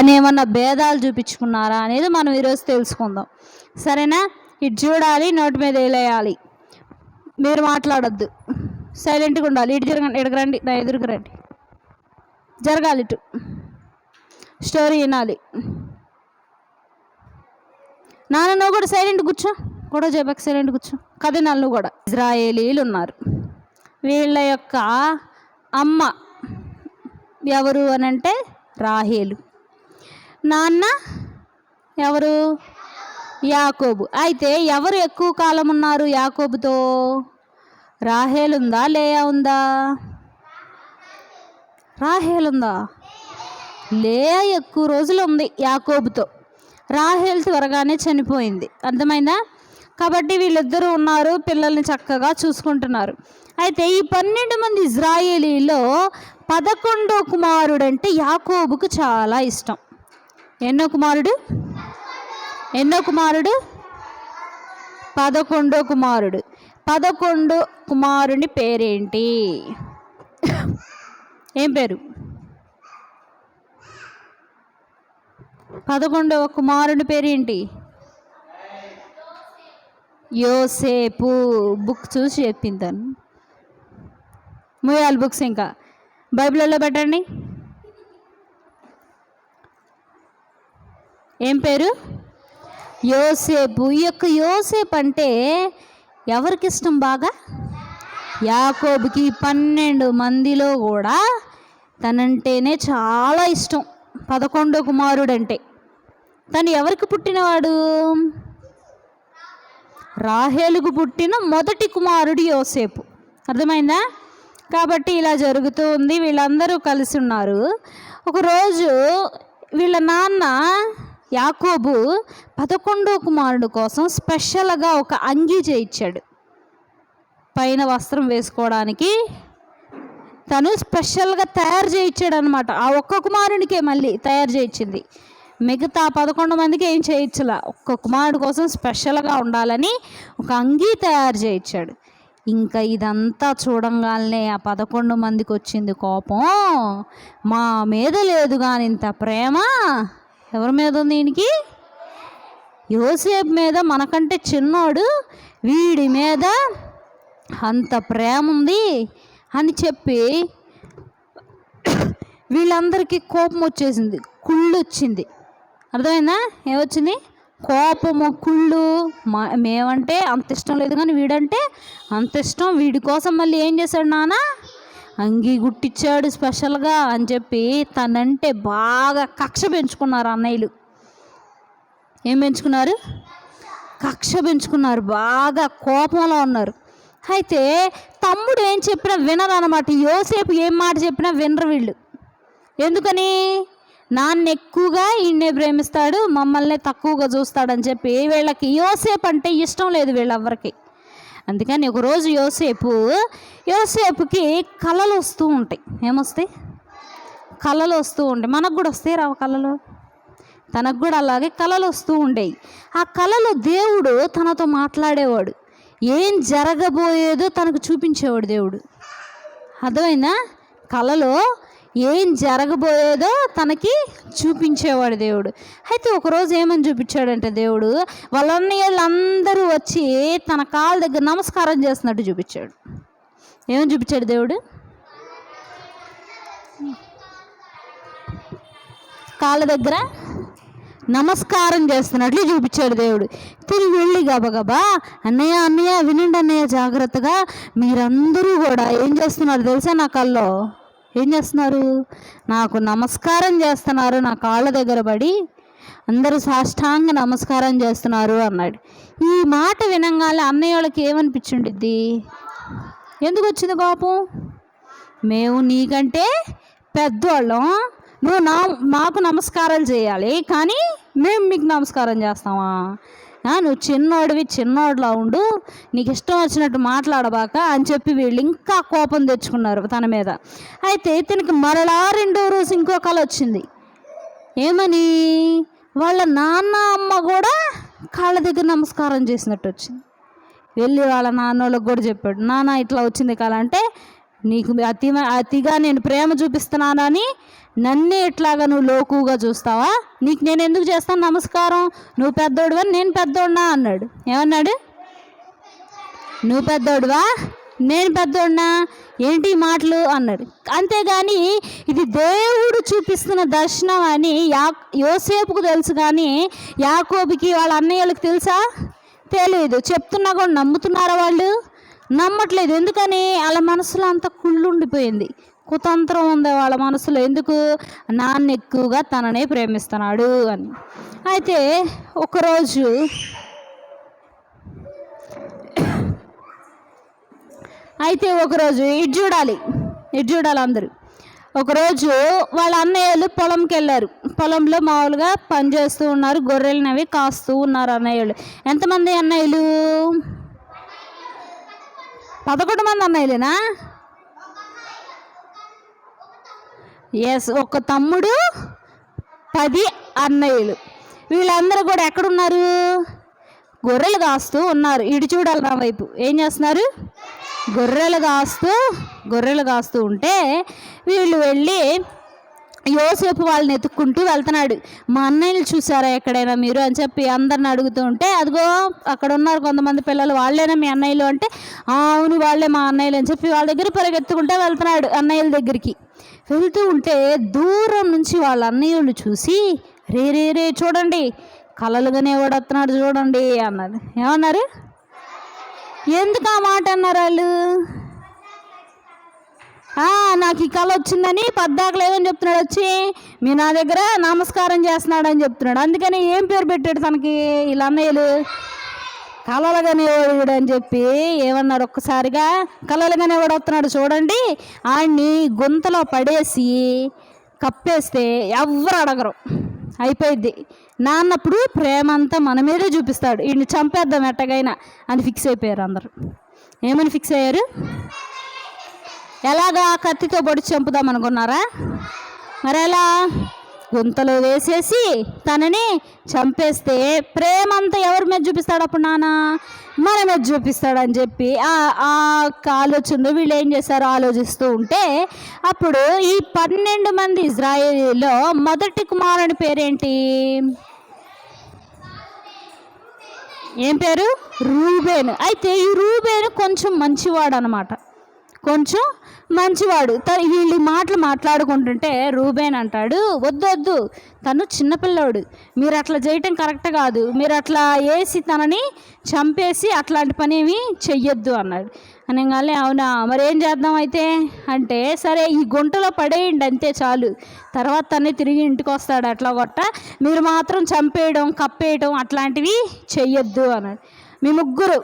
అని ఏమన్నా భేదాలు చూపించుకున్నారా అనేది మనం ఈరోజు తెలుసుకుందాం. సరేనా? ఇటు చూడాలి నోటి మీద వేలేయాలి. మీరు మాట్లాడొద్దు. సైలెంట్గా ఉండాలి. ఇటు జరగండి ఇటు రండి నా ఎదురుకు రండి. జరగాలి ఇటు. స్టోరీ వినాలి. నాన్న నువ్వు కూడా సైలెంట్ కూర్చో. కూడా చెప్పక సైలెంట్ కూర్చో. కథ నువ్వు కూడా. ఇజ్రాయేలీలు ఉన్నారు. వీళ్ళ యొక్క అమ్మ ఎవరు అని అంటే రాహేలు. నాన్న? ఎవరు? యాకోబు. అయితే ఎవరు ఎక్కువ కాలం ఉన్నారు యాకోబుతో? రాహేల్ ఉందా లేయా ఉందా? రాహేల్ ఉందా లేయా ఎక్కువ రోజులు ఉంది యాకోబుతో. రాహేల్ త్వరగానే చనిపోయింది. అర్థమైందా? కాబట్టి వీళ్ళిద్దరూ ఉన్నారు పిల్లల్ని చక్కగా చూసుకుంటున్నారు. అయితే ఈ పన్నెండు మంది ఇజ్రాయేలీలో పదకొండో కుమారుడు అంటే యాకోబుకు చాలా ఇష్టం. ఎన్నో కుమారుడు? ఎన్నో కుమారుడు? పదకొండో కుమారుడు. పదకొండో కుమారుని పేరేంటి? ఏం పేరు? పదకొండవ కుమారుని పేరేంటి? యోసేపు. బుక్ చూసి చెప్పింది తను. మూయాలి బుక్స్ ఇంకా. బైబిల్లో పెట్టండి. ఏం పేరు? యోసేపు. ఈ యొక్క యోసేపు అంటే ఎవరికి ఇష్టం బాగా? యాకోబుకి పన్నెండు మందిలో కూడా తనంటేనే చాలా ఇష్టం. పదకొండో కుమారుడు అంటే తను ఎవరికి పుట్టినవాడు? రాహేలుకు పుట్టిన మొదటి కుమారుడు యోసేపు. అర్థమైందా? కాబట్టి ఇలా జరుగుతూ ఉంది. వీళ్ళందరూ కలిసి ఉన్నారు. ఒకరోజు వీళ్ళ నాన్న యాకోబు పదకొండో కుమారుడు కోసం స్పెషల్గా ఒక అంగీ చేయించాడు. పైన వస్త్రం వేసుకోవడానికి తను స్పెషల్గా తయారు చేయించాడు అనమాట ఆ ఒక్క కుమారునికే మళ్ళీ తయారు చేయించింది. మిగతా పదకొండు మందికి ఏం చేయించలా? ఒక్క కుమారుడు కోసం స్పెషల్గా ఉండాలని ఒక అంగీ తయారు చేయించాడు. ఇంకా ఇదంతా చూడంగానే ఆ పదకొండు మందికి వచ్చింది కోపం. మా మీద లేదు కానీ ఇంత ప్రేమ. ఎవరి మీద ఉంది ఈయనకి? యోసేపు మీద మనకంటే చిన్నోడు వీడి మీద అంత ప్రేమ ఉంది అని చెప్పి వీళ్ళందరికీ కోపం వచ్చేసింది కుళ్ళు వచ్చింది. అర్థమైందా? ఏమొచ్చింది? కోపము కుళ్ళు మా మేమంటే అంత ఇష్టం లేదు కానీ వీడంటే అంత ఇష్టం. వీడి కోసం మళ్ళీ ఏం చేశాడు నాన్న? అంగీ గుట్టించాడు స్పెషల్గా అని చెప్పి తనంటే బాగా కక్ష పెంచుకున్నారు అన్నయ్యలు. ఏం పెంచుకున్నారు? కక్ష పెంచుకున్నారు. బాగా కోపంలో ఉన్నారు. అయితే తమ్ముడు ఏం చెప్పినా వినరు అనమాట యోసేపు ఏం మాట చెప్పినా వినరు వీళ్ళు. ఎందుకని? నాన్న ఎక్కువగా ఈయన్నే ప్రేమిస్తాడు మమ్మల్ని తక్కువగా చూస్తాడని చెప్పి వీళ్ళకి యోసేపు అంటే ఇష్టం లేదు వీళ్ళెవ్వరికి. అందుకని ఒకరోజు యోసేపు యోసేపుకి కళలు వస్తూ ఉంటాయి. ఏమొస్తాయి? కళలు వస్తూ ఉంటాయి. మనకు కూడా వస్తాయి రావు కళలు తనకు కూడా అలాగే కళలు వస్తూ ఉండేవి ఆ కళలో దేవుడు తనతో మాట్లాడేవాడు. ఏం జరగబోయేదో తనకు చూపించేవాడు దేవుడు. అర్థమైందా? కళలో ఏం జరగబోయేదో తనకి చూపించేవాడు దేవుడు. అయితే ఒకరోజు ఏమని చూపించాడంటే దేవుడు వాళ్ళని వీళ్ళందరూ వచ్చి తన కాళ్ళ దగ్గర నమస్కారం చేస్తున్నట్టు చూపించాడు. ఏమని చూపించాడు దేవుడు? కాళ్ళ దగ్గర నమస్కారం చేస్తున్నట్లు చూపించాడు దేవుడు. తిరిగి వెళ్ళి గబగబా అన్నయ్య అన్నయ్య వినండి అన్నయ్య జాగ్రత్తగా మీరందరూ కూడా ఏం చేస్తున్నారు తెలుసా నా కల్లో? ఏం చేస్తున్నారు? నాకు నమస్కారం చేస్తున్నారు. నా కాళ్ళ దగ్గర పడి అందరూ సాష్టాంగ నమస్కారం చేస్తున్నారు అన్నాడు. ఈ మాట వినంగానే అన్నయ్య వాళ్ళకి ఏమనిపించుండిద్ది? ఎందుకు వచ్చింది కోపం? మేము నీకంటే పెద్దవాళ్ళం నువ్వు నా మాకు నమస్కారాలు చేయాలి. కానీ మేము మీకు నమస్కారం చేస్తామా? నువ్వు చిన్నోడివి చిన్నోడిలా ఉండు నీకు ఇష్టం వచ్చినట్టు మాట్లాడబాక అని చెప్పి వీళ్ళు ఇంకా కోపం తెచ్చుకున్నారు తన మీద. అయితే ఇతనికి మరలా రెండో రోజు ఇంకో కళ వచ్చింది. ఏమని? వాళ్ళ నాన్న అమ్మ కూడా కాళ్ళ దగ్గర నమస్కారం చేసినట్టు వచ్చింది. వెళ్ళి వాళ్ళ నాన్న వాళ్ళకి కూడా చెప్పాడు నాన్న ఇట్లా వచ్చింది కళ అంటే నీకు అతి అతిగా నేను ప్రేమ చూపిస్తున్నానని నన్నే ఎట్లాగా నువ్వు లోకుగా చూస్తావా? నీకు నేను ఎందుకు చేస్తాను నమస్కారం? నువ్వు పెద్దోడువా? నేను పెద్దోడినా? అన్నాడు. ఏమన్నాడు? నువ్వు పెద్దోడువా? నేను పెద్దోడినా? ఏంటి మాటలు? అన్నాడు. అంతేగాని ఇది దేవుడు చూపిస్తున్న దర్శనం అని యా యోసేపుకు తెలుసు కానీ యాకోబుకి వాళ్ళ అన్నయ్యలకు తెలుసా? తెలియదు చెప్తున్నా కూడా నమ్ముతున్నారా వాళ్ళు? నమ్మట్లేదు. ఎందుకని? వాళ్ళ మనసులో అంత కుళ్ళుండిపోయింది కుతంత్రం ఉంది వాళ్ళ మనసులో. ఎందుకు? నాన్న ఎక్కువగా తననే ప్రేమిస్తున్నాడు అని. అయితే ఒకరోజు అయితే ఒకరోజు ఇటు చూడాలి. ఇటు చూడాలి అందరూ. ఒకరోజు వాళ్ళ అన్నయ్యలు పొలంకి వెళ్ళారు. పొలంలో మామూలుగా పని చేస్తూ ఉన్నారు. గొర్రెలనవి కాస్తూ ఉన్నారు అన్నయ్యలు. ఎంతమంది అన్నయ్యలు? పదకొండు మంది అన్నయ్యలేనా ఎస్ ఒక తమ్ముడు పది అన్నయ్యలు. వీళ్ళందరూ కూడా ఎక్కడున్నారు? గొర్రెలు కాస్తూ ఉన్నారు. ఇటు చూడాలి నా వైపు. ఏం చేస్తున్నారు? గొర్రెలు కాస్తూ గొర్రెలు కాస్తూ ఉంటే వీళ్ళు వెళ్ళి యోసేపు వాళ్ళని ఎత్తుక్కుంటూ వెళ్తున్నాడు. మా అన్నయ్యలు చూసారా ఎక్కడైనా మీరు? అని చెప్పి అందరిని అడుగుతూ ఉంటే అదిగో అక్కడ ఉన్నారు కొంతమంది పిల్లలు వాళ్ళేనా మీ అన్నయ్యలు? అంటే అవును వాళ్ళే మా అన్నయ్యలు అని చెప్పి వాళ్ళ దగ్గర పరిగెత్తుకుంటే వెళ్తున్నాడు అన్నయ్యల దగ్గరికి. వెళ్తూ ఉంటే దూరం నుంచి వాళ్ళ అన్నయ్యలు చూసి రే రే రే చూడండి కలలుగానే వస్తున్నాడు చూడండి అన్నారు. ఏమన్నారు? ఎందుకు ఆ మాట అన్నారు వాళ్ళు? నాకు ఈ కళ వచ్చిందని పద్దాక లేదని చెప్తున్నాడు వచ్చి మీ నా దగ్గర నమస్కారం చేస్తున్నాడు అని చెప్తున్నాడు. అందుకని ఏం పేరు పెట్టాడు తనకి వీళ్ళ అన్నయ్యలు? కలలుగానే వాడు అని చెప్పి ఏమన్నారు ఒక్కసారిగా? కలలుగానే వాడు వస్తున్నాడు చూడండి. ఆయన్ని గుంతలో పడేసి కప్పేస్తే ఎవ్వరు అడగరు. అయిపోయింది నాన్నప్పుడు ప్రేమ అంతా మన మీదే చూపిస్తాడు. వీడిని చంపేద్దాం ఎట్టగైనా అని ఫిక్స్ అయిపోయారు అందరు. ఏమని ఫిక్స్ అయ్యారు? ఎలాగా కత్తితో పొడి చంపుదాం అనుకున్నారా? మరి ఎలా గుంతలో వేసేసి తనని చంపేస్తే ప్రేమ అంతా ఎవరి మీద చూపిస్తాడు అప్పుడు నాన్న? మన మీద చూపిస్తాడని చెప్పి ఆ ఆలోచనలో వీళ్ళు ఏం చేశారో? ఆలోచిస్తూ ఉంటే అప్పుడు ఈ పన్నెండు మంది ఇజ్రాయేలీలో మొదటి కుమారుని పేరేంటి? ఏం పేరు? రూబేన్. అయితే ఈ రూబేను కొంచెం మంచివాడు అనమాట కొంచెం మంచివాడు. త వీళ్ళు మాటలు మాట్లాడుకుంటుంటే రూబేన్ అంటాడు వద్దు వద్దు తను చిన్నపిల్లోడు మీరు అట్లా చేయటం కరెక్ట్ కాదు. మీరు అట్లా వేసి తనని చంపేసి అట్లాంటి పని ఏమి చెయ్యొద్దు అన్నాడు. అనగానే అవునా మరి ఏం చేద్దాం అయితే? అంటే సరే ఈ గుంటలో పడేయండి అంతే చాలు. తర్వాత తనే తిరిగి ఇంటికి వస్తాడు అట్లా కొట్ట మీరు మాత్రం చంపేయడం కప్పేయడం అట్లాంటివి చెయ్యొద్దు అన్నాడు. మీ ముగ్గురు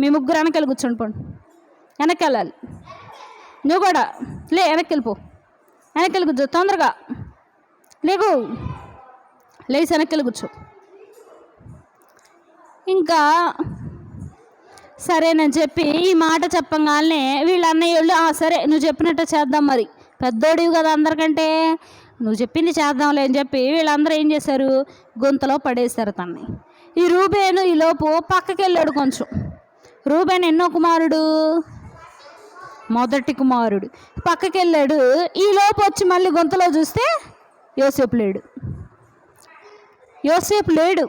మీ ముగ్గురు వెనకాల కూర్చొని పోండి. వెనక్కి నువ్వు కూడా. లే వెనక్కి వెళ్ళిపో వెనక్కి వెళ్ళి కూర్చో తొందరగా. లేకు. లేచి వెనక్కి వెళ్ళి కూర్చో. ఇంకా సరేనని చెప్పి ఈ మాట చెప్పగానే వీళ్ళ అన్నయ్యోళ్ళు "ఆ, సరే నువ్వు చెప్పినట్టు చేద్దాం మరి. పెద్దోడివి కదా అందరికంటే. నువ్వు చెప్పింది చేద్దాంలే అని చెప్పి వీళ్ళందరూ ఏం చేశారు? గొంతలో పడేశారు తన్ని. ఈ రూబేను ఈలోపు పక్కకి వెళ్ళాడు కొంచెం. రూబేన్ ఎన్నో కుమారుడు? మొదటి కుమారుడు. పక్కకి వెళ్ళాడు ఈ వచ్చి మళ్ళీ గొంతలో చూస్తే యోసేపు లేడు. యోసేపు లేడు.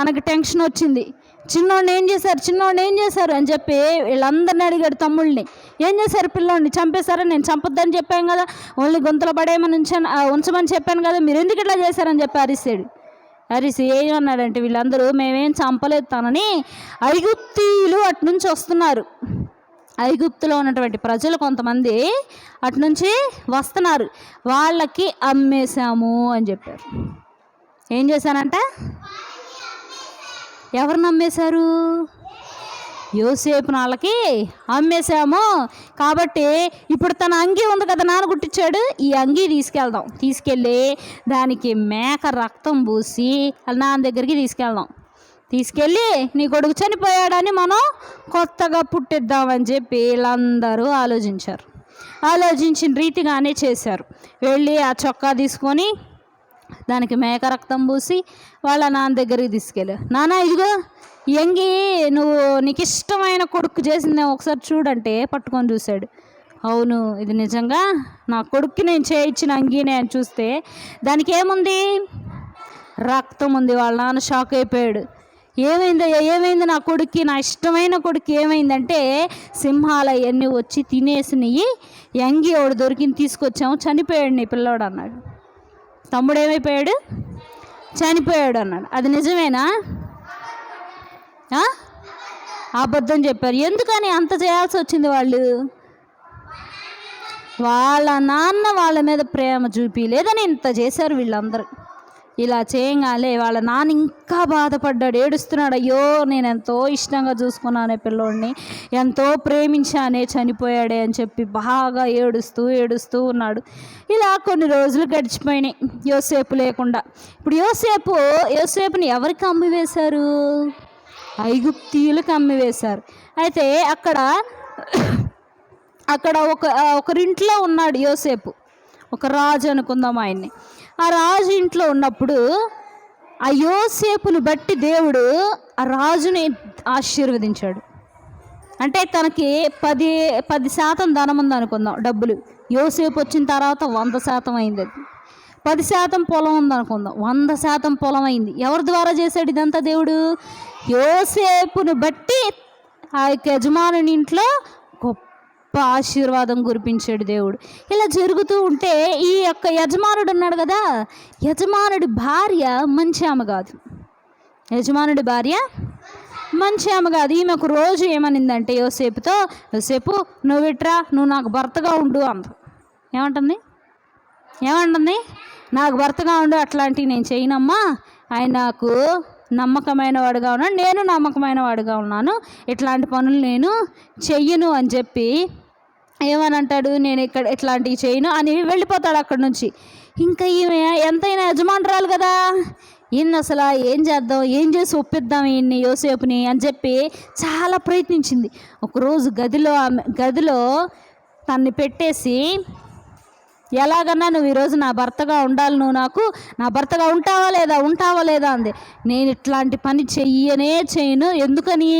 తనకు టెన్షన్ వచ్చింది. చిన్నోడిని ఏం చేశారు? చిన్నోడిని ఏం చేశారు? అని చెప్పి వీళ్ళందరిని అడిగాడు తమ్ముళ్ళని ఏం చేశారు పిల్లోడిని? చంపేశారా? నేను చంపొద్దని చెప్పాను కదా. ఓన్లీ గొంతులు పడేయమని ఉంచాను ఉంచమని చెప్పాను కదా. మీరు ఎందుకు ఇట్లా చేశారని చెప్పి అరిసాడు. అరిసి ఏమన్నాడంటే వీళ్ళందరూ మేమేం చంపలేదు తనని. ఐగుప్తీయులు అటు నుంచి వస్తున్నారు. ఐగుప్తులో ఉన్నటువంటి ప్రజలు కొంతమంది అటు నుంచి వస్తున్నారు. వాళ్ళకి అమ్మేశాము అని చెప్పారు. ఏం చేశారంట? ఎవరు నమ్మేశారు? యోసేపు వాళ్ళకి అమ్మేశాము. కాబట్టి ఇప్పుడు తన అంగి ఉంది కదా నాన్న గుట్టించాడు ఈ అంగి తీసుకెళ్దాం. తీసుకెళ్ళి దానికి మేక రక్తం పూసి నాన్న దగ్గరికి తీసుకెళ్దాం. తీసుకెళ్ళి నీ కొడుకు చనిపోయాడని మనం కొత్తగా పుట్టిద్దామని చెప్పి వీళ్ళందరూ ఆలోచించారు. ఆలోచించిన రీతిగానే చేశారు. వెళ్ళి ఆ చొక్కా తీసుకొని దానికి మేక రక్తం పూసి వాళ్ళ నాన్న దగ్గరికి తీసుకెళ్ళారు. నాన్న ఇదిగో ఎంగి నువ్వు నీకు ఇష్టమైన కొడుకు చేసింది ఒకసారి చూడంటే పట్టుకొని చూశాడు. అవును ఇది నిజంగా నా కొడుక్కి నేను చేయించిన అంగీనే అని చూస్తే దానికి ఏముంది? రక్తం ఉంది. వాళ్ళ నాన్న షాక్ అయిపోయాడు. ఏమైందయ్యా? ఏమైంది నా కొడుక్కి? నా ఇష్టమైన కొడుకు ఏమైందంటే సింహాలు అవన్నీ వచ్చి తినేసినవి ఎంగి ఎవడు దొరికింది తీసుకొచ్చాము చనిపోయాడు నీ పిల్లోడు అన్నాడు. తమ్ముడు ఏమైపోయాడు? చనిపోయాడు అన్నాడు. అది నిజమేనా? అబద్ధం చెప్పారు. ఎందుకని అంత చేయాల్సి వచ్చింది వాళ్ళు? వాళ్ళ నాన్న వాళ్ళ మీద ప్రేమ చూపి లేదని ఇంత చేశారు వీళ్ళందరూ? ఇలా చేయగానే వాళ్ళ నాన్న ఇంకా బాధపడ్డాడు. ఏడుస్తున్నాడు అయ్యో నేను ఎంతో ఇష్టంగా చూసుకున్నానే పిల్లోడిని ఎంతో ప్రేమించానే చనిపోయాడే అని చెప్పి బాగా ఏడుస్తూ ఏడుస్తూ ఉన్నాడు. ఇలా కొన్ని రోజులు గడిచిపోయినాయి యోసేపు లేకుండా. ఇప్పుడు యోసేపు యోసేపుని ఎవరికి అమ్మి వేశారు? ఐగుప్తీయులకు అమ్మివేశారు అయితే అక్కడ అక్కడ ఒక ఒకరింట్లో ఉన్నాడు యోసేపు. ఒక రాజు అనుకుందాం ఆయన్ని. ఆ రాజు ఇంట్లో ఉన్నప్పుడు ఆ యోసేపును బట్టి దేవుడు ఆ రాజుని ఆశీర్వదించాడు. అంటే తనకి పది పది శాతం ధనం ఉంది అనుకుందాం డబ్బులు. యోసేపు వచ్చిన తర్వాత వంద శాతం అయింది అది. పది శాతం పొలం ఉంది అనుకుందాం. వంద శాతం పొలం అయింది. ఎవరి ద్వారా చేశాడు ఇదంతా దేవుడు? యోసేపును బట్టి ఆ యొక్క యజమానుని ఇంట్లో గొప్ప ఆశీర్వాదం కురిపించాడు దేవుడు. ఇలా జరుగుతూ ఉంటే ఈ యొక్క యజమానుడు ఉన్నాడు కదా యజమానుడి భార్య మంచి ఆమె కాదు. యజమానుడి భార్య మంచి ఆమె కాదు. ఈమె ఒక రోజు ఏమనిందంటే యోసేపుతో యోసేపు నువ్వు ఇట్రా నువ్వు నాకు భర్తగా ఉండు అంద. ఏమంటుంది? ఏమంటుంది? నాకు భర్తగా ఉండు అట్లాంటివి నేను చేయనమ్మా. ఆయన నాకు నమ్మకమైన వాడుగా ఉన్నాను నేను నమ్మకమైన వాడుగా ఉన్నాను. ఇట్లాంటి పనులు నేను చెయ్యను అని చెప్పి ఏమని అంటాడు నేను ఇక్కడ ఇట్లాంటివి చేయను అని వెళ్ళిపోతాడు అక్కడి నుంచి. ఇంకా ఈమె ఎంతైనా యజమానురాలు కదా. ఈయన అసలు ఏం చేద్దాం? ఏం చేసి ఒప్పిద్దాం ఈయన్ని యోసేపుని? అని చెప్పి చాలా ప్రయత్నించింది. ఒకరోజు గదిలో ఆమె గదిలో తన్ని పెట్టేసి ఎలాగన్నా నువ్వు ఈరోజు నా భర్తగా ఉండాలి నువ్వు నాకు. నా భర్తగా ఉంటావా లేదా? ఉంటావా లేదా? అంది. నేను ఇట్లాంటి పని చెయ్యనే చేయను ఎందుకని?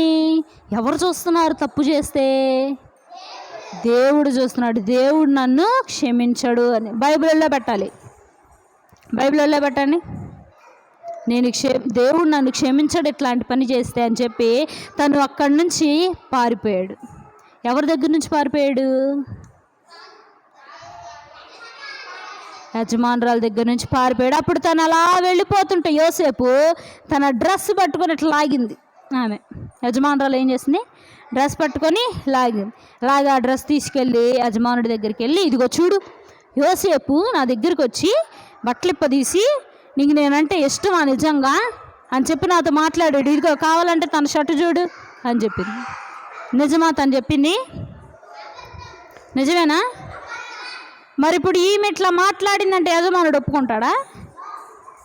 ఎవరు చూస్తున్నారు తప్పు చేస్తే? దేవుడు చూస్తున్నాడు. దేవుడు నన్ను క్షమించడు అని. బైబిల్లో పెట్టాలి? బైబిల్లో పెట్టండి నేను క్షే దేవుడు నన్ను క్షమించడు ఇట్లాంటి పని చేస్తే అని చెప్పి తను అక్కడి నుంచి పారిపోయాడు. ఎవరి దగ్గర నుంచి పారిపోయాడు? యజమానురాల దగ్గర నుంచి పారిపోయాడు. అప్పుడు తను అలా వెళ్ళిపోతుంటే యోసేపు తన డ్రెస్ పట్టుకుని ఇట్లా లాగింది. ఆమె. యజమానురాలు ఏం చేసింది? డ్రెస్ పట్టుకొని లాగింది లాగా ఆ డ్రెస్ తీసుకెళ్ళి యజమానుడి దగ్గరికి వెళ్ళి ఇదిగో చూడు యోసేపు నా దగ్గరికి వచ్చి బట్టలిప్పదీసి నీకు నేనంటే ఇష్టమా నిజంగా? అని చెప్పి నాతో మాట్లాడాడు. ఇదిగో కావాలంటే తన షర్టు చూడు అని చెప్పింది. నిజమా తను చెప్పింది? నిజమేనా? మరి ఇప్పుడు ఈమె ఇట్లా మాట్లాడిందంటే యజమానుడు ఒప్పుకుంటాడా?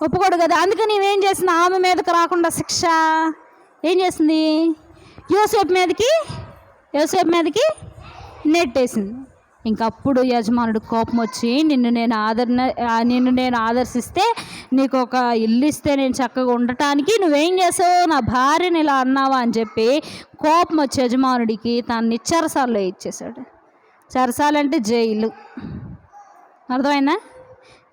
ఒప్పుకోడు కదా. అందుకని ఏం చేసిన ఆమె మీదకి రాకుండా శిక్ష. ఏం చేసింది యోసేపు మీదకి యోసేపు మీదకి నెట్టేసింది. ఇంకప్పుడు యజమానుడు కోపం వచ్చి నిన్ను నేను ఆదరణ నిన్ను నేను ఆదర్శిస్తే నీకు ఒక ఇల్లు ఇస్తే నేను చక్కగా ఉండటానికి నువ్వేం చేసావు? నా భార్యని ఇలా అన్నావా? అని చెప్పి కోపం వచ్చి యజమానుడికి తన్ని చెరసాల్లో ఇచ్చేసాడు చెరసాలంటే జైలు. అర్థమైనా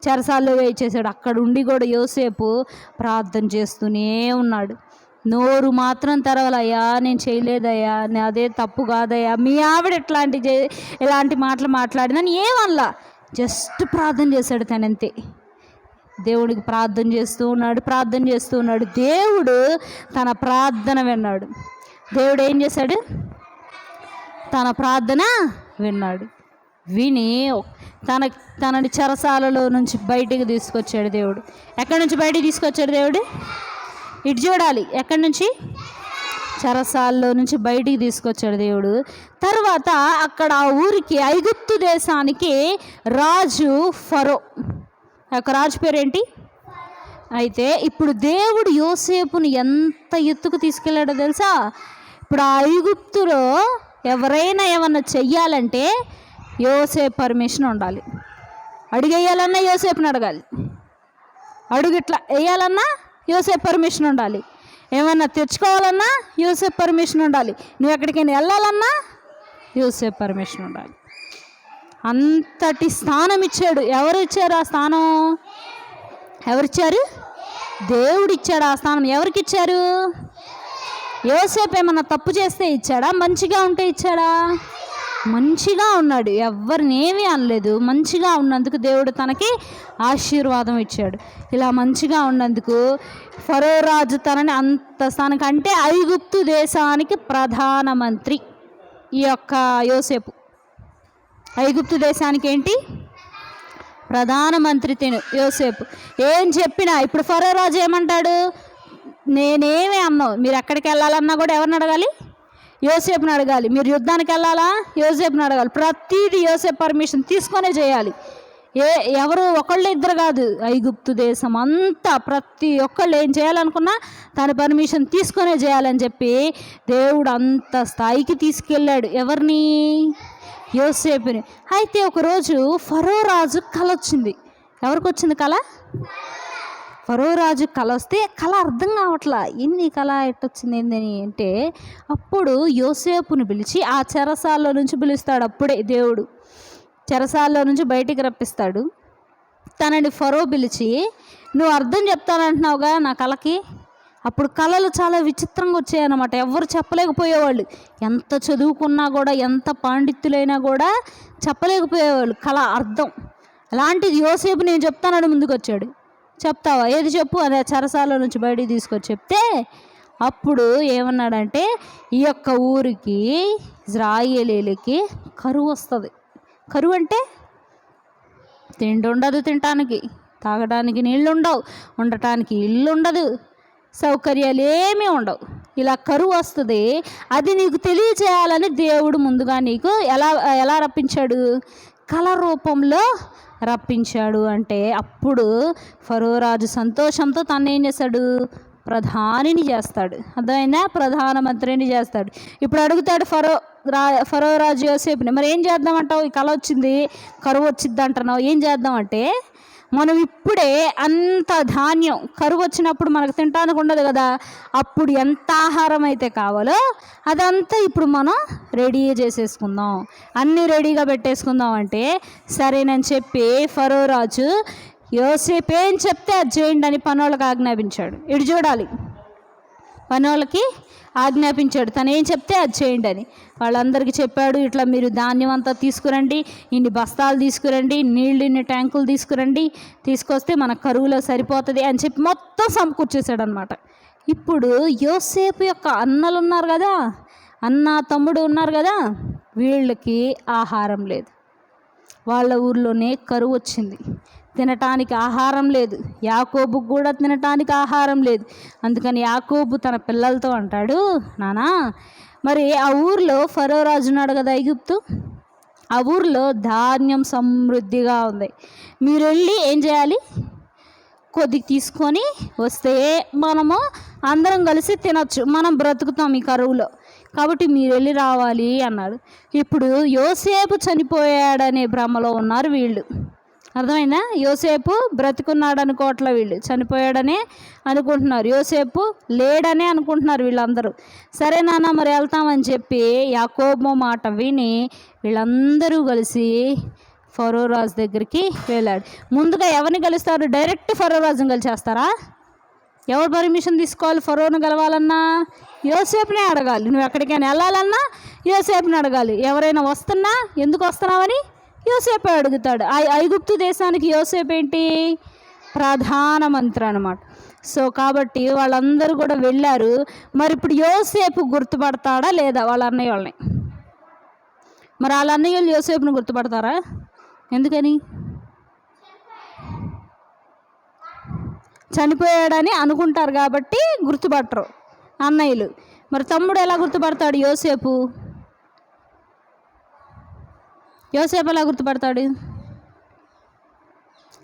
చెరసాల్లో వేయించేశాడు. అక్కడ ఉండి కూడా యోసేపు ప్రార్థన చేస్తూనే ఉన్నాడు. నోరు మాత్రం తెరవలయ్యా నేను చేయలేదయ్యా అదే తప్పు కాదయ్యా. మీ ఆవిడ ఎట్లాంటి చే ఇలాంటి మాటలు మాట్లాడిందని ఏమల్లా జస్ట్ ప్రార్థన చేశాడు తనంతే. దేవుడికి ప్రార్థన చేస్తూ ఉన్నాడు ప్రార్థన చేస్తూ ఉన్నాడు. దేవుడు తన ప్రార్థన విన్నాడు. దేవుడు ఏం చేశాడు? తన ప్రార్థన విన్నాడు. విని తన తనని చెరసాలలో నుంచి బయటికి తీసుకొచ్చాడు దేవుడు. ఎక్కడి నుంచి బయటికి తీసుకొచ్చాడు దేవుడు? ఇటు చూడాలి. ఎక్కడి నుంచి? చెరసాల్లో నుంచి బయటికి తీసుకొచ్చాడు దేవుడు. తర్వాత అక్కడ ఆ ఊరికి ఐగుప్తు దేశానికి రాజు ఫరో. యొక్క రాజు పేరేంటి? అయితే ఇప్పుడు దేవుడు యోసేపును ఎంత ఎత్తుకు తీసుకెళ్ళాడో తెలుసా? ఇప్పుడు ఆ ఐగుప్తులో ఎవరైనా ఏమన్నా చెయ్యాలంటే యోసేపు పర్మిషన్ ఉండాలి. అడిగేయాలన్నా యోసేపుని అడగాలి. అడుగు ఇట్లా వేయాలన్నా యూసేఫ్ పర్మిషన్ ఉండాలి. ఏమన్నా తెచ్చుకోవాలన్నా యూసేఫ్ పర్మిషన్ ఉండాలి. నువ్వు ఎక్కడికైనా వెళ్ళాలన్నా యూసేఫ్ పర్మిషన్ ఉండాలి. అంతటి స్థానం ఇచ్చాడు. ఎవరు ఇచ్చారు ఆ స్థానం? ఎవరిచ్చారు దేవుడు ఇచ్చాడు ఆ స్థానం. ఎవరికి ఇచ్చారు? యోసేపు ఏమన్నా తప్పు చేస్తే ఇచ్చాడా? మంచిగా ఉంటే ఇచ్చాడా? మంచిగా ఉన్నాడు. ఎవరిని అనలేదు. మంచిగా ఉన్నందుకు దేవుడు తనకి ఆశీర్వాదం ఇచ్చాడు. ఇలా మంచిగా ఉన్నందుకు ఫరో రాజు తనని అంత తనకంటే ఐగుప్తు దేశానికి ప్రధానమంత్రి ఈ యొక్క యోసేపు. ఐగుప్తు దేశానికి ఏంటి? ప్రధానమంత్రి తిను యోసేపు. ఏం చెప్పినా ఇప్పుడు ఫరో రాజు ఏమంటాడు? నేనేమి అన్నావు మీరు ఎక్కడికి వెళ్ళాలన్నా కూడా ఎవరిని అడగాలి? యోసేపుని అడగాలి. మీరు యుద్ధానికి వెళ్ళాలా? యోసేపుని అడగాలి. ప్రతిదీ యోసేపు పర్మిషన్ తీసుకొనే చేయాలి. ఏ ఎవరు ఒకళ్ళు ఇద్దరు కాదు. ఐగుప్తు దేశం అంతా ప్రతి ఒక్కళ్ళు ఏం చేయాలనుకున్నా తన పర్మిషన్ తీసుకొనే చేయాలని చెప్పి దేవుడు అంత స్థాయికి తీసుకెళ్ళాడు. ఎవరిని? యోసేపుని. అయితే ఒకరోజు ఫరో రాజు కళ వచ్చింది. ఎవరికి వచ్చింది కళ ఫరో రాజు కళ వస్తే కళ అర్థం కావట్లా. ఎన్ని కళ ఎట్టొచ్చింది ఏందని అంటే అప్పుడు యోసేపును పిలిచి ఆ చెరసాల్లో నుంచి పిలుస్తాడు అప్పుడే దేవుడు. చెరసాల్లో నుంచి బయటికి రప్పిస్తాడు. తనని ఫరో పిలిచి నువ్వు అర్థం చెప్తానంటున్నావుగా నా కళకి అప్పుడు కళలు చాలా విచిత్రంగా వచ్చాయన్నమాట. ఎవరు చెప్పలేకపోయేవాళ్ళు. ఎంత చదువుకున్నా కూడా ఎంత పాండిత్యులైనా కూడా చెప్పలేకపోయేవాళ్ళు. కళ అర్థం. అలాంటిది యోసేపు నేను చెప్తానని ముందుకు వచ్చాడు చెప్తావా? ఏది చెప్పు? అదే చెరసాల నుంచి బయటికి తీసుకొచ్చి చెప్తే అప్పుడు ఏమన్నాడంటే ఈ యొక్క ఊరికి ఇజ్రాయేలీలకి కరువు వస్తుంది. కరువు అంటే తిండి ఉండదు తినటానికి తాగడానికి నీళ్ళు ఉండవు ఉండటానికి ఇల్లు ఉండదు సౌకర్యాలు ఏమీ ఉండవు. ఇలా కరువు వస్తుంది అది నీకు తెలియచేయాలని దేవుడు ముందుగా నీకు ఎలా ఎలా రప్పించాడు? కళ రూపంలో రప్పించాడు అంటే అప్పుడు ఫరోరాజు సంతోషంతో తను ఏం చేస్తాడు? ప్రధానిని చేస్తాడు. అర్థమైందా? ప్రధానమంత్రిని చేస్తాడు. ఇప్పుడు అడుగుతాడు ఫరో రా ఫరోరాజు యోసేపుని మరి ఏం చేద్దామంటావు? ఈ కళ వచ్చింది కరువు వచ్చింది అంటున్నావు ఏం చేద్దామంటే మనం ఇప్పుడే అంత ధాన్యం కరువు వచ్చినప్పుడు మనకు తినడానికి ఉండదు కదా. అప్పుడు ఎంత ఆహారం అయితే కావాలో అదంతా ఇప్పుడు మనం రెడీ చేసేసుకుందాం. అన్నీ రెడీగా పెట్టేసుకుందాం అంటే సరేనని చెప్పి ఫరో రాజు యోసేపు ఏం చెప్తే అది చేయండి అని పనోళ్ళకి ఆజ్ఞాపించాడు. ఇటు చూడాలి. పనోళ్ళకి ఆజ్ఞాపించాడు. తను ఏం చెప్తే అది చేయండి అని. వాళ్ళందరికీ చెప్పాడు ఇట్లా మీరు ధాన్యం అంతా తీసుకురండి ఇన్ని బస్తాలు తీసుకురండి నీళ్ళు ఇన్ని ట్యాంకులు తీసుకురండి తీసుకొస్తే మన కరువులో సరిపోతుంది అని చెప్పి మొత్తం సమకూర్చేశాడు అనమాట ఇప్పుడు యోసేపు యొక్క అన్నలు ఉన్నారు కదా అన్న తమ్ముడు ఉన్నారు కదా వీళ్ళకి ఆహారం లేదు. వాళ్ళ ఊర్లోనే కరువు వచ్చింది. తినటానికి ఆహారం లేదు. యాకోబుకు కూడా తినటానికి ఆహారం లేదు. అందుకని యాకోబు తన పిల్లలతో అంటాడు నానా మరి ఆ ఊర్లో ఫరో రాజు ఉన్నాడు కదా ఐగుప్తు? ఆ ఊర్లో ధాన్యం సమృద్ధిగా ఉంది. మీరు వెళ్ళి ఏం చేయాలి? కొద్ది తీసుకొని వస్తే మనము అందరం కలిసి తినొచ్చు. మనం బ్రతుకుతాం ఈ కరువులో. కాబట్టి మీరు వెళ్ళి రావాలి అన్నాడు. ఇప్పుడు యోసేపు చనిపోయాడనే భ్రమలో ఉన్నారు వీళ్ళు. అర్థమైందా? యోసేపు బ్రతికున్నాడు అనుకోవట్లే వీళ్ళు. చనిపోయాడనే అనుకుంటున్నారు. యోసేపు లేడనే అనుకుంటున్నారు వీళ్ళందరూ. సరే నాన్న మరి వెళ్తామని చెప్పి యాకోబో మాట విని వీళ్ళందరూ కలిసి ఫరోరాజు దగ్గరికి వెళ్ళాడు. ముందుగా ఎవరిని కలుస్తారు? డైరెక్ట్ ఫరోరాజుని కలిసేస్తారా? ఎవరు పర్మిషన్ తీసుకోవాలి? ఫరోను కలవాలన్నా? యోసేపునే అడగాలి. నువ్వు ఎక్కడికైనా వెళ్ళాలన్నా యోసేపుని అడగాలి. ఎవరైనా వస్తున్నా? ఎందుకు వస్తున్నావని? యోసేపే అడుగుతాడు. ఆ ఐగుప్తు దేశానికి యోసేపు ఏంటి? ప్రధాన మంత్రి అనమాట సో కాబట్టి వాళ్ళందరూ కూడా వెళ్ళారు. మరి ఇప్పుడు యోసేపు గుర్తుపడతాడా లేదా వాళ్ళ అన్నయ్య వాళ్ళని? మరి వాళ్ళ అన్నయ్య వాళ్ళు యోసేపుని గుర్తుపడతారా? ఎందుకని? చనిపోయాడని అనుకుంటారు కాబట్టి గుర్తుపట్టరు అన్నయ్యలు. మరి తమ్ముడు ఎలా గుర్తుపడతాడు యోసేపు? యోసేపు ఎలా గుర్తుపడతాడు?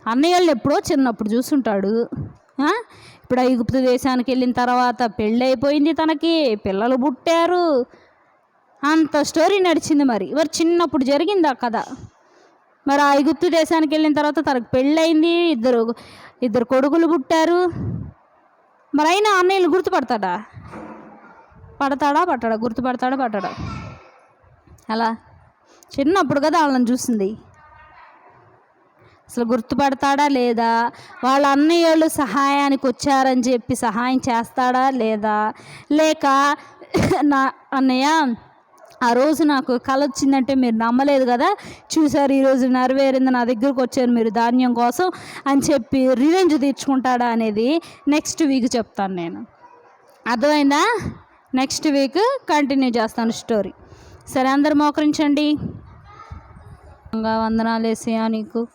అన్నయ్యలు ఎప్పుడో చిన్నప్పుడు చూసుంటాడు. ఇప్పుడు ఐగుప్తు దేశానికి వెళ్ళిన తర్వాత పెళ్ళి అయిపోయింది తనకి పిల్లలు పుట్టారు. అంత స్టోరీ నడిచింది మరి. మరి చిన్నప్పుడు జరిగింది ఆ కథ? మరి ఆ ఐగుప్తు దేశానికి వెళ్ళిన తర్వాత తనకు పెళ్ళయింది ఇద్దరు ఇద్దరు కొడుకులు పుట్టారు. మరి అయినా అన్నయ్యలు గుర్తుపడతాడా? పడతాడా పట్టడా? గుర్తుపడతాడా పట్టడా? అలా చిన్నప్పుడు కదా వాళ్ళని చూసింది. అసలు గుర్తుపడతాడా లేదా? వాళ్ళ అన్నయ్యలు సహాయానికి వచ్చారని చెప్పి సహాయం చేస్తాడా లేదా? లేక నా అన్నయ్య ఆ రోజు నాకు కళ వచ్చిందంటే మీరు నమ్మలేదు కదా? చూసారు ఈరోజు నెరవేరింది నా దగ్గరకు వచ్చారు మీరు ధాన్యం కోసం అని చెప్పి రివెంజ్ తీర్చుకుంటాడా అనేది నెక్స్ట్ వీక్ చెప్తాను నేను. అర్థమైందా? నెక్స్ట్ వీక్ కంటిన్యూ చేస్తాను స్టోరీ. సరే అందరు మోకరించండి. ఇంకా వందనాలు వేసేయా నీకు.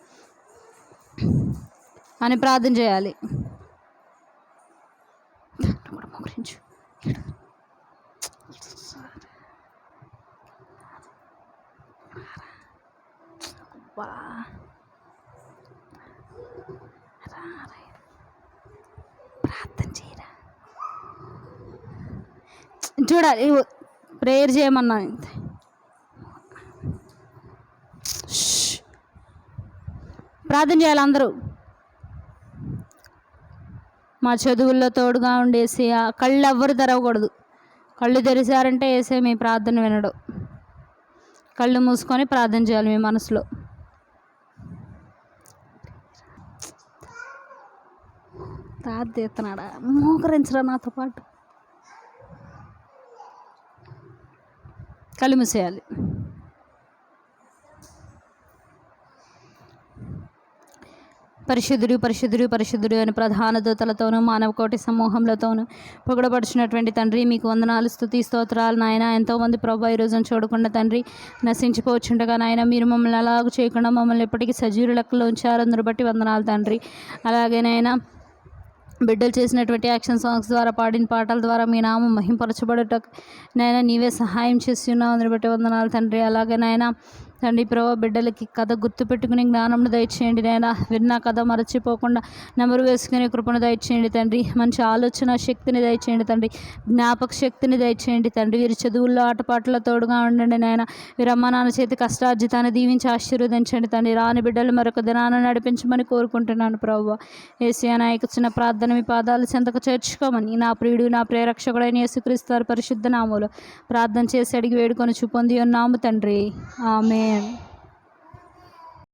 అని ప్రార్థన చేయాలి. మోకరించు. అబ్బా. ప్రార్థన చేయరా. చూడాలి ప్రేయర్ చేయమన్నా అంతే షష్. ప్రార్థన చేయాలి అందరూ మా చదువుల్లో తోడుగా ఉండేసి ఆ కళ్ళు ఎవ్వరు తెరవకూడదు. కళ్ళు తెరిచారంటే వేసే మీ ప్రార్థన వినడు. కళ్ళు మూసుకొని ప్రార్థన చేయాలి మీ మనసులో. తాత తీస్తున్నాడా? మోకరించరా నాతో పాటు? కళ్ళు మూసేయాలి. పరిశుద్ధుడు పరిశుద్ధుడు పరిశుద్ధుడు అని ప్రధాన దూతలతోనూ మానవ కోటి సమూహంలతోనూ పొగడపడుచున్నటువంటి తండ్రి మీకు వందనాలు స్థుతి స్తోత్రాలు నాయన. ఎంతోమంది ప్రభు ఈ రోజున చూడకుండా తండ్రి నశించిపోవచ్చుండగా నాయన. మీరు మమ్మల్ని అలాగ చేయకుండా మమ్మల్ని ఎప్పటికీ సజీవుల లెక్కలో ఉంచారు. అందును బట్టి వందనాలు తండ్రి. అలాగే నాయన బిడ్డలు చేసినటువంటి యాక్షన్ సాంగ్స్ ద్వారా పాడిన పాటల ద్వారా మీ నామం మహింపరచబడట నాయన నీవే సహాయం చేస్తున్నావు. ఉన్నావు అందుని బట్టి వందనాలు తండ్రి. అలాగే నాయన తండ్రి ప్రభా బిడ్డలకి కథ గుర్తుపెట్టుకుని జ్ఞానంను దయచేయండి నాయన. విన్న కథ మరచిపోకుండా నెమరు వేసుకునే కృపను దయచేయండి తండ్రి. మంచి ఆలోచన శక్తిని దయచేయండి తండ్రి. జ్ఞాపక శక్తిని దయచేయండి తండ్రి. వీరి చదువుల్లో ఆటపాటలో తోడుగా ఉండండి నాయన. వీరి అమ్మ నాన్న చేతి కష్టార్జితాన్ని దీవించి ఆశీర్వదించండి తండ్రి. రాని బిడ్డలు మరొక దినాన్ని నడిపించమని కోరుకుంటున్నాను ప్రభు. ఏసీ నాయకు చిన్న ప్రార్థన మీ పాదాలు చెంతకు చేర్చుకోమని నా ప్రియుడు నా ప్రేరక్షకుడైన యేసుక్రీస్తు పరిశుద్ధ నామములో ప్రార్థన చేసి అడిగి వేడుకొని చూపొంది ఉన్నాము తండ్రి. ఆమె Amen.